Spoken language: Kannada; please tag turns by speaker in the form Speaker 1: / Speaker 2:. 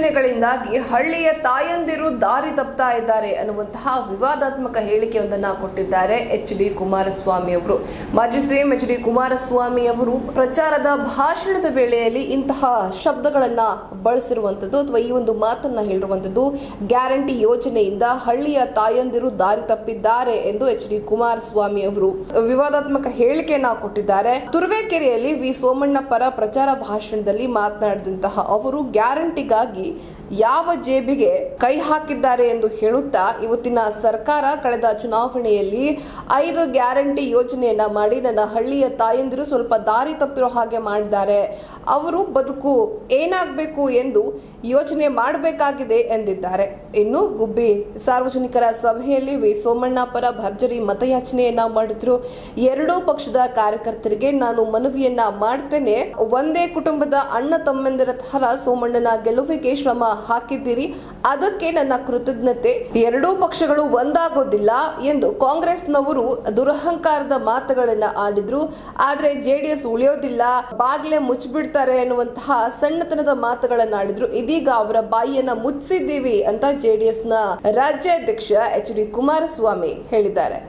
Speaker 1: ಯೋಜನೆಗಳಿಂದಾಗಿ ಹಳ್ಳಿಯ ತಾಯಂದಿರು ದಾರಿ ತಪ್ತಾ ಇದ್ದಾರೆ ಅನ್ನುವಂತಹ ವಿವಾದಾತ್ಮಕ ಹೇಳಿಕೆಯೊಂದನ್ನ ಕೊಟ್ಟಿದ್ದಾರೆ ಎಚ್ ಡಿ ಕುಮಾರಸ್ವಾಮಿ ಅವರು. ಮಾಜಿ ಸಿಎಂ ಎಚ್ ಡಿ ಕುಮಾರಸ್ವಾಮಿ ಅವರು ಪ್ರಚಾರದ ಭಾಷಣದ ವೇಳೆಯಲ್ಲಿ ಇಂತಹ ಶಬ್ದಗಳನ್ನ ಬಳಸಿರುವಂತದ್ದು ಅಥವಾ ಈ ಒಂದು ಮಾತನ್ನ ಹೇಳಿರುವಂತದ್ದು ಗ್ಯಾರಂಟಿ ಯೋಜನೆಯಿಂದ ಹಳ್ಳಿಯ ತಾಯಂದಿರು ದಾರಿ ತಪ್ಪಿದ್ದಾರೆ ಎಂದು ಎಚ್ ಡಿ ಕುಮಾರಸ್ವಾಮಿ ಅವರು ವಿವಾದಾತ್ಮಕ ಹೇಳಿಕೆಯನ್ನ ಕೊಟ್ಟಿದ್ದಾರೆ. ತುರುವೇಕೆರೆಯಲ್ಲಿ ವಿ. ಸೋಮಣ್ಣ ಪರ ಪ್ರಚಾರ ಭಾಷಣದಲ್ಲಿ ಮಾತನಾಡಿದಂತಹ ಅವರು ಗ್ಯಾರಂಟಿಗಾಗಿ que ಯಾವ ಜೇಬಿಗೆ ಕೈ ಹಾಕಿದ್ದಾರೆ ಎಂದು ಹೇಳುತ್ತಾ ಇವತ್ತಿನ ಸರ್ಕಾರ ಕಳೆದ ಚುನಾವಣೆಯಲ್ಲಿ ಐದು ಗ್ಯಾರಂಟಿ ಯೋಜನೆಯನ್ನ ಮಾಡಿ ನನ್ನ ಹಳ್ಳಿಯ ತಾಯಂದಿರು ಸ್ವಲ್ಪ ದಾರಿ ತಪ್ಪಿರೋ ಹಾಗೆ ಮಾಡಿದ್ದಾರೆ. ಅವರು ಬದುಕು ಏನಾಗಬೇಕು ಎಂದು ಯೋಚನೆ ಮಾಡಬೇಕಾಗಿದೆ ಎಂದಿದ್ದಾರೆ. ಇನ್ನು ಗುಬ್ಬಿ ಸಾರ್ವಜನಿಕರ ಸಭೆಯಲ್ಲಿ ವಿ. ಸೋಮಣ್ಣ ಪರ ಭರ್ಜರಿ ಮತಯಾಚನೆಯನ್ನ ಮಾಡಿದ್ರು ಎರಡೂ ಪಕ್ಷದ ಕಾರ್ಯಕರ್ತರಿಗೆ ನಾನು ಮನವಿಯನ್ನ ಮಾಡ್ತೇನೆ. ಒಂದೇ ಕುಟುಂಬದ ಅಣ್ಣ ತಮ್ಮಂದಿರ ತರ ಸೋಮಣ್ಣನ ಗೆಲುವಿಗೆ ಶ್ರಮ ಹಾಕಿದ್ದೀರಿ. ಅದಕ್ಕೆ ನನ್ನ ಕೃತಜ್ಞತೆ. ಎರಡೂ ಪಕ್ಷಗಳು ಒಂದಾಗೋದಿಲ್ಲ ಎಂದು ಕಾಂಗ್ರೆಸ್ನವರು ದುರಹಂಕಾರದ ಮಾತುಗಳನ್ನ ಆಡಿದ್ರು. ಆದ್ರೆ ಜೆಡಿಎಸ್ ಉಳಿಯೋದಿಲ್ಲ. ಬಾಗಿಲೆ ಮುಚ್ಚಿಬಿಡ್ತಾರೆ ಎನ್ನುವಂತಹ ಸಣ್ಣತನದ ಮಾತುಗಳನ್ನ ಆಡಿದ್ರು. ಇದೀಗ ಅವರ ಬಾಯಿಯನ್ನ ಮುಚ್ಚಿದ್ದೀವಿ ಅಂತ ಜೆಡಿಎಸ್ನ ರಾಜ್ಯಾಧ್ಯಕ್ಷ ಎಚ್ ಡಿ ಕುಮಾರಸ್ವಾಮಿ ಹೇಳಿದ್ದಾರೆ.